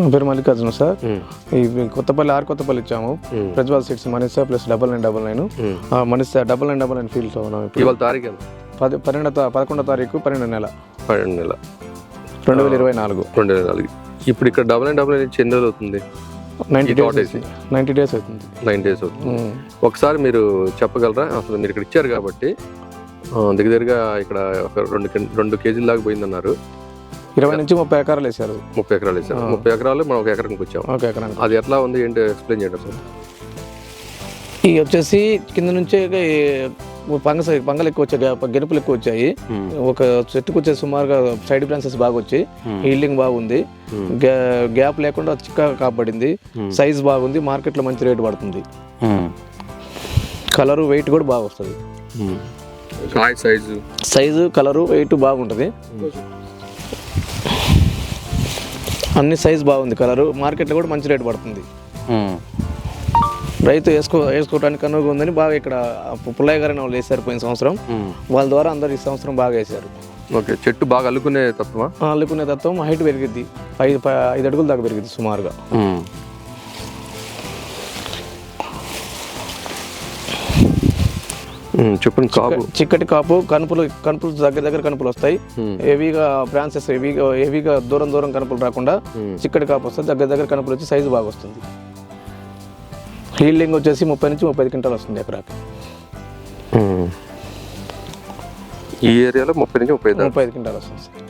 నా పేరు మల్లికార్జున సార్. ఈ కొత్తపల్లి ఆరు కొత్తపల్లి ఇచ్చాము. Prajwal seats మనీసా plus double nine double nine. మనీసా double nine double nine ఫీల్డ్లో ఉన్నాం ఇవాళ తారీఖు పది పన్నెండో పదకొండో తారీఖు పన్నెండు నెల. పన్నెండు నెల. రెండు వేల ఇరవై నాలుగు. రెండు వేల నాలుగు. ఇప్పుడు ఇక్కడ డబల్ నైన్ డబల్ నైన్ ఇచ్చి ఎన్ని రోజులు అవుతుంది? నైంటీ ఈ డేస్ తోట అవుతుంది. నైంటీ డేస్ అవుతుంది. నైన్ డేస్ అవుతుంది. ఒకసారి మీరు చెప్పగలరా? అసలు మీరు ఇక్కడ ఇచ్చారు కాబట్టి. దగ్గర దగ్గరగా ఇక్కడ ఒక రెండు రెండు కేజీల దాకా పోయిందన్నారు. ఇరవై నుంచి ముప్పై ఎకరాలు వేసారు ముప్పై ఎకరాలు వేసారు. ముప్పై ఎకరాలు మనం ఒక ఎకరానికి వచ్చాం ఒక ఎకరానికి. అది ఎట్లా ఉంది ఏంటి? ఎక్స్ప్లెయిన్ చేయండి అసలు ఈ వచ్చేసి కింద నుంచే పంగ పంగలు ఎక్కువ వచ్చాయి. గె- గెనుపులు ఎక్కువ వచ్చాయి. ఒక చెట్టుకు వచ్చే సుమారుగా సైడ్ బ్రాంచెస్ బాగా వచ్చాయి. హీల్డింగ్ బాగుంది. గ్యా- గ్యాప్ లేకుండా చిక్కగా కాపాడింది. సైజ్ బాగుంది. మార్కెట్లో మంచి రేటు పడుతుంది. కలరు వెయిట్ కూడా బాగా వస్తుంది. సైజు కలరు వెయిట్ బాగుంటుంది. అన్ని సైజ్ బాగుంది. కలరు మార్కెట్లో కూడా మంచి రేటు పడుతుంది. రైతు వేసుకో వేసుకోవడానికి అనువుగా ఉందని బాగా ఇక్కడ పుల్లయ్య గారిని వాళ్ళు వేసారు పోయిన సంవత్సరం. వాళ్ళ ద్వారా అందరు ఈ సంవత్సరం బాగా వేశారు. ఓకే చెట్టు బాగా అల్లుకునే తత్వమా? ఆ, అల్లుకునే తత్వం హైట్ పెరిగిద్ది. ఐదు ఐదు అడుగుల దాకా పెరిగిద్ది సుమారుగా. చెప్పండి కాపు. చిక్కటి కాపు కనుపులు కనుపులు దగ్గర దగ్గర కనుపులు వస్తాయి. హెవీగా బ్రాంచెస్ హెవీగా హెవీగా దూరం దూరం కనుపులు రాకుండా చిక్కటి కాపు వస్తుంది దగ్గర దగ్గర కనుపులు వచ్చి సైజు బాగా వస్తుంది. హీల్డింగ్ వచ్చేసి ముప్పై నుంచి ముప్పై ఐదు క్వింటాలు వస్తుంది ఎకరాకి. ఈ ఏరియాలో ముప్పై నుంచి ముప్పై ముప్పై ఐదు క్వింటాలు వస్తుంది సార్.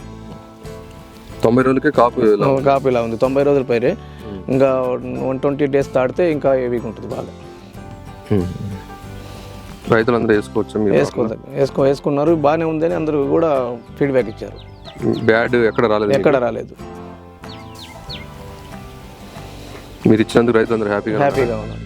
తొంభై రోజులకే కాపు. కాపు ఇలా ఉంది. తొంభై రోజుల పైరే. ఇంకా వన్ ట్వంటీ డేస్ దాటితే ఇంకా హెవీగా ఉంటుంది బాగా. రైతులందరూ వేసుకోవచ్చు మీరు వేసుకో వేసుకో వేసుకున్నారు బాగానే ఉందని అందరూ కూడా ఫీడ్బ్యాక్ ఇచ్చారు. బ్యాడ్ ఎక్కడ రాలేదు ఎక్కడ రాలేదు. మీరు ఇచ్చినందుకు రైతులందరూ హ్యాపీగా హ్యాపీగా ఉన్నారు.